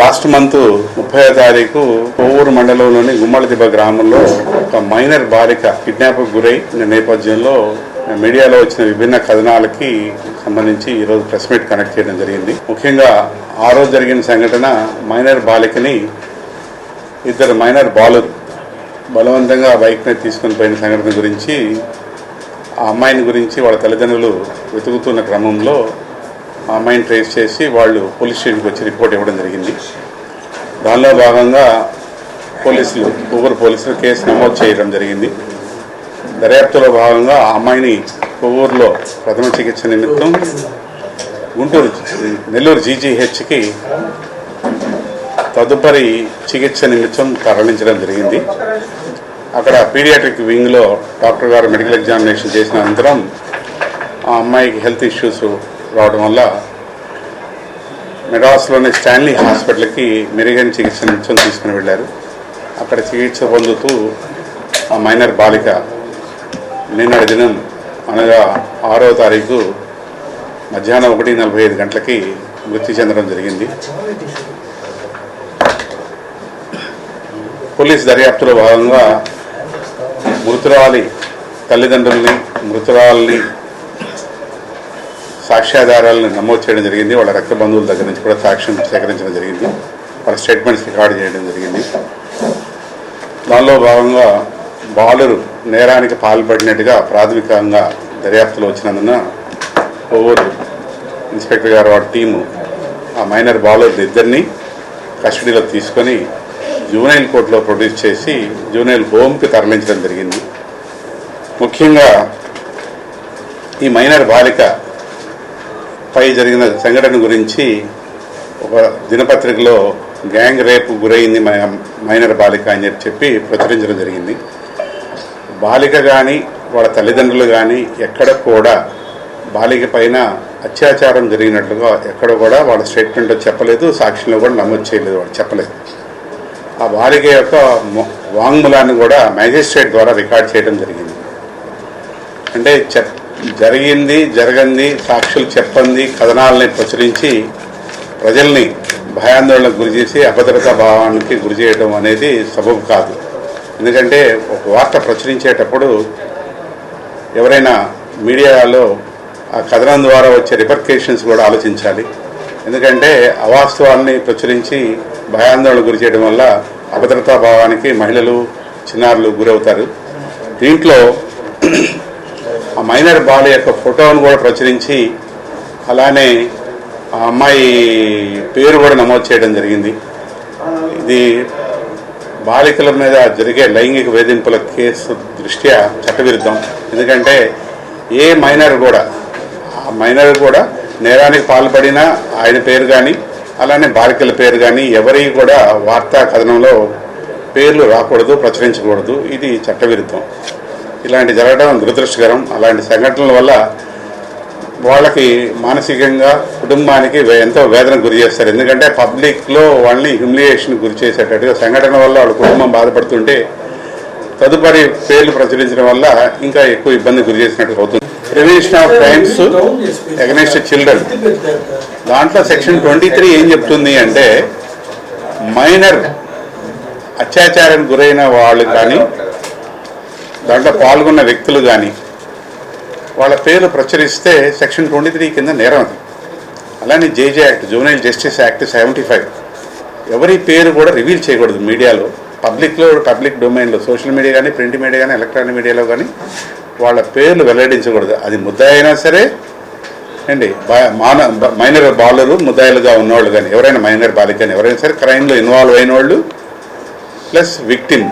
Last month ముప్పై తారీఖు కొవ్వూరు మండలంలోని గుమ్మలదిబ్బ గ్రామంలో ఒక మైనర్ బాలిక కిడ్నాప్ గురై నేపథ్యంలో మీడియాలో వచ్చిన విభిన్న కథనాలకి సంబంధించి ఈరోజు ప్రెస్ మీట్ కనెక్ట్ చేయడం జరిగింది. ముఖ్యంగా ఆ రోజు జరిగిన సంఘటన మైనర్ బాలికని ఇద్దరు మైనర్ బాలు బలవంతంగా బైక్ మీద తీసుకొని పోయిన సంఘటన గురించి ఆ అమ్మాయిని గురించి వాళ్ళ తల్లిదండ్రులు వెతుకుతున్న క్రమంలో ఆ అమ్మాయిని ట్రేస్ చేసి వాళ్ళు పోలీస్ స్టేషన్కి వచ్చి రిపోర్ట్ ఇవ్వడం జరిగింది. దానిలో భాగంగా పోలీసులు కొవ్వూరు పోలీసులు కేసు నమోదు చేయడం జరిగింది. దర్యాప్తులో భాగంగా ఆ అమ్మాయిని కొవ్వూరులో ప్రథమ చికిత్స నిమిత్తం గుంటూరు నెల్లూరు జీజీహెచ్కి తదుపరి చికిత్స నిమిత్తం తరలించడం జరిగింది. అక్కడ పీడియాట్రిక్ వింగ్లో డాక్టర్ గారు మెడికల్ ఎగ్జామినేషన్ చేసిన అనంతరం ఆ అమ్మాయికి హెల్త్ ఇష్యూస్ రావడం వల్ల మెడ్రాస్లోని స్టాన్లీ హాస్పిటల్కి మెరుగైన చికిత్స నిమిత్తం తీసుకుని వెళ్ళారు. అక్కడ చికిత్స పొందుతూ ఆ మైనర్ బాలిక నిన్నటి దినం అనగా ఆరో తారీఖు మధ్యాహ్నం ఒకటి నలభై ఐదు గంటలకి మృతి చెందడం జరిగింది. పోలీస్ దర్యాప్తులో భాగంగా మృతురాలి తల్లిదండ్రుల్ని మృతురాలని సాక్ష్యాధారాలను నమోదు చేయడం జరిగింది. వాళ్ళ రక్త బంధువుల దగ్గర నుంచి కూడా సాక్ష్యం సేకరించడం జరిగింది. వాళ్ళ స్టేట్మెంట్స్ రికార్డ్ చేయడం జరిగింది. దానిలో భాగంగా బాలురు నేరానికి పాల్పడినట్టుగా ప్రాథమికంగా దర్యాప్తులో వచ్చినందున కొవ్వూరు ఇన్స్పెక్టర్ గారు వాడి టీము ఆ మైనర్ బాలర్లు ఇద్దరిని కస్టడీలో తీసుకొని జూనైల్ కోర్టులో ప్రొడ్యూస్ చేసి జూనైల్ హోమ్కి తరలించడం జరిగింది. ముఖ్యంగా ఈ మైనర్ బాలిక పై జరిగిన సంఘటన గురించి ఒక దినపత్రికలో గ్యాంగ్ రేపు గురైంది మన మైనర్ బాలిక అని చెప్పి చెప్పి ప్రచురించడం జరిగింది. బాలిక కానీ వాళ్ళ తల్లిదండ్రులు కానీ ఎక్కడ కూడా బాలిక పైన అత్యాచారం జరిగినట్లుగా ఎక్కడ కూడా వాళ్ళ స్టేట్మెంట్ చెప్పలేదు సాక్షిలో కూడా నమోదు చేయలేదు వాళ్ళు చెప్పలేదు. ఆ బాలిక యొక్క వాంగ్మూలాన్ని కూడా మ్యాజిస్ట్రేట్ ద్వారా రికార్డ్ చేయడం జరిగింది. అంటే చెప్ జరిగింది జరగంది సాక్షులు చెప్పంది కథనాలని ప్రచురించి ప్రజల్ని భయాందోళనకు గురి చేసి అభద్రతా భావానికి గురి చేయడం అనేది సబబు కాదు. ఎందుకంటే ఒక వార్త ప్రచురించేటప్పుడు ఎవరైనా మీడియాలో ఆ కథనం ద్వారా వచ్చే రిపర్కేషన్స్ కూడా ఆలోచించాలి. ఎందుకంటే అవాస్తవాల్ని ప్రచురించి భయాందోళన గురి చేయడం వల్ల అభద్రతా భావానికి మహిళలు చిన్నారులు గురవుతారు. దీంట్లో ఆ మైనర్ బాల యొక్క ఫోటోను కూడా ప్రచురించి అలానే ఆ అమ్మాయి పేరు కూడా నమోదు చేయడం జరిగింది. ఇది బాలికల మీద జరిగే లైంగిక వేధింపుల కేసు దృష్ట్యా చట్టవిరుద్ధం. ఎందుకంటే ఏ మైనర్ కూడా ఆ మైనర్ కూడా నేరానికి పాల్పడిన ఆయన పేరు కానీ అలానే బాలికల పేరు కానీ ఎవరి కూడా వార్తా కథనంలో పేర్లు రాకూడదు ప్రచురించకూడదు. ఇది చట్టవిరుద్ధం. ఇలాంటి జరగడం దురదృష్టకరం. అలాంటి సంఘటనల వల్ల వాళ్ళకి మానసికంగా కుటుంబానికి ఎంతో వేదన గురి చేస్తారు. ఎందుకంటే పబ్లిక్లో వాళ్ళని హ్యూమిలియేషన్ గురి చేసేటట్టుగా సంఘటన వల్ల వాళ్ళ కుటుంబం బాధపడుతుంటే తదుపరి పేర్లు ప్రచురించడం వల్ల ఇంకా ఎక్కువ ఇబ్బంది గురి చేసినట్టు అవుతుంది. Prevention of crimes against children దాంట్లో సెక్షన్ ట్వంటీ త్రీ ఏం చెప్తుంది అంటే మైనర్ అత్యాచారానికి గురైన వాళ్ళు కానీ దాంట్లో పాల్గొన్న వ్యక్తులు కానీ వాళ్ళ పేర్లు ప్రచురిస్తే సెక్షన్ ట్వంటీ త్రీ కింద నేరం అది. అలానే JJ act juvenile justice act seventy five. ఎవరి పేరు కూడా రివీల్ చేయకూడదు మీడియాలో. పబ్లిక్లో పబ్లిక్ డొమైన్లో సోషల్ మీడియా కానీ ప్రింట్ మీడియా కానీ ఎలక్ట్రానిక్ మీడియాలో కానీ వాళ్ళ పేర్లు వెల్లడించకూడదు. అది ముద్దాయి అయినా సరే అండి మాన మైనర్ బాలరు ముద్దాయిలుగా ఉన్నవాళ్ళు కానీ ఎవరైనా మైనర్ బాలిక కానీ ఎవరైనా సరే క్రైమ్లో ఇన్వాల్వ్ అయిన వాళ్ళు ప్లస్ విక్టిమ్.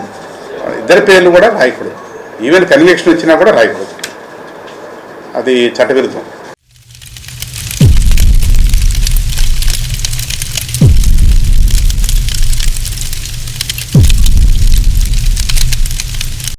ఇద్దరి పేర్లు కూడా రాయకూడదు ఈవెన్ కన్విక్షన్ వచ్చినా కూడా రాయకూడదు అది చట్టవిరుద్ధం.